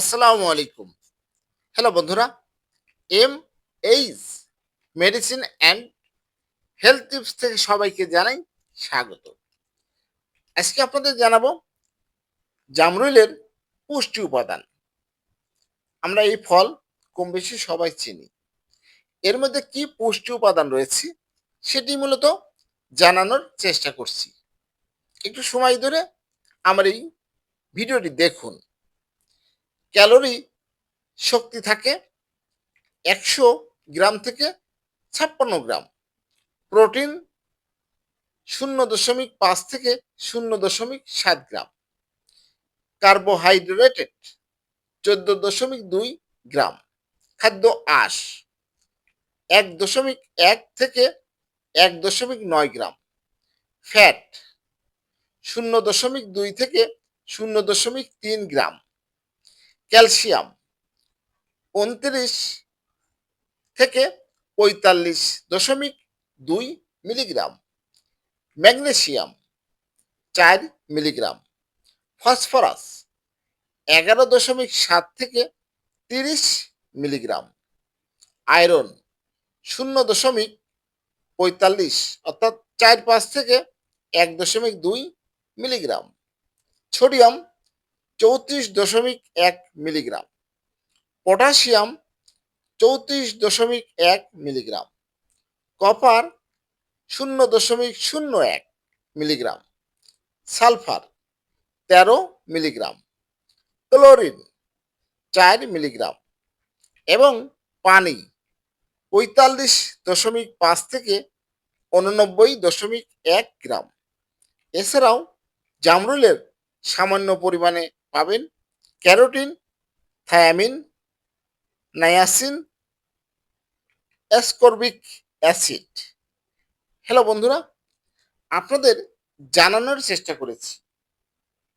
আসসালামু আলাইকুম। হ্যালো বন্ধুরা, M H medicine and health tips থেকে সবাইকে জানাই স্বাগত। আজকে আপনাদের জানাব জামরুলের পুষ্টি উপাদান। আমরা এই ফল কম বেশি সবাই চিনি। এর মধ্যে কি পুষ্টি উপাদান রয়েছে সেটি মূলত জানানোর চেষ্টা করছি। একটু সময় ধরে আমার এই ভিডিওটি দেখুন। ক্যালোরি শক্তি থাকে একশো গ্রাম থেকে ছাপ্পান্ন গ্রাম। প্রোটিন শূন্য দশমিক পাঁচ থেকে শূন্য দশমিক সাত গ্রাম। কার্বোহাইড্রেটেড চোদ্দ দশমিক দুই গ্রাম। খাদ্য আঁশ এক দশমিক এক থেকে এক দশমিক নয় গ্রাম। ফ্যাট শূন্য দশমিক দুই থেকে শূন্য দশমিক তিন গ্রাম। ক্যালসিয়াম। উনত্রিশ থেকে পঁয়তাল্লিশ দশমিক দুই মিলিগ্রাম। ম্যাগনেসিয়াম চার মিলিগ্রাম। ফসফরাস এগারো দশমিক সাত থেকে তিরিশ মিলিগ্রাম। আয়রন শূন্য দশমিক পঁয়তাল্লিশ অর্থাৎ চার পাঁচ থেকে এক দশমিক দুই মিলিগ্রাম। সোডিয়াম চৌত্রিশ দশমিক এক মিলিগ্রাম। পটাশিয়াম চৌত্রিশ দশমিক এক মিলিগ্রাম। কপার শূন্য দশমিক শূন্য এক মিলিগ্রাম। সালফার তেরো মিলিগ্রাম। ক্লোরিন চার মিলিগ্রাম। এবং পানি পঁয়তাল্লিশ দশমিক পাঁচ থেকে উননব্বই দশমিক এক গ্রাম। এছাড়াও জামরুলের সামান্য পরিমাণে পাবেন। Carotene, thiamine, niacin, ascorbic acid. Hello বন্ধুরা, আপনাদের জানানোর চেষ্টা করেছি,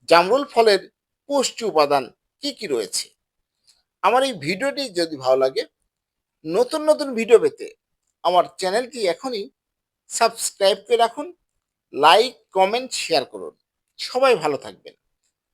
জামরুল ফলের পুষ্টি উপাদান কি কি রয়েছে। আমার এই ভিডিওটি যদি ভালো লাগে, নতুন নতুন ভিডিও পেতে আমার চ্যানেলটি এখনই সাবস্ক্রাইব করে রাখুন, লাইক, কমেন্ট, শেয়ার করুন। সবাই ভালো থাকবেন।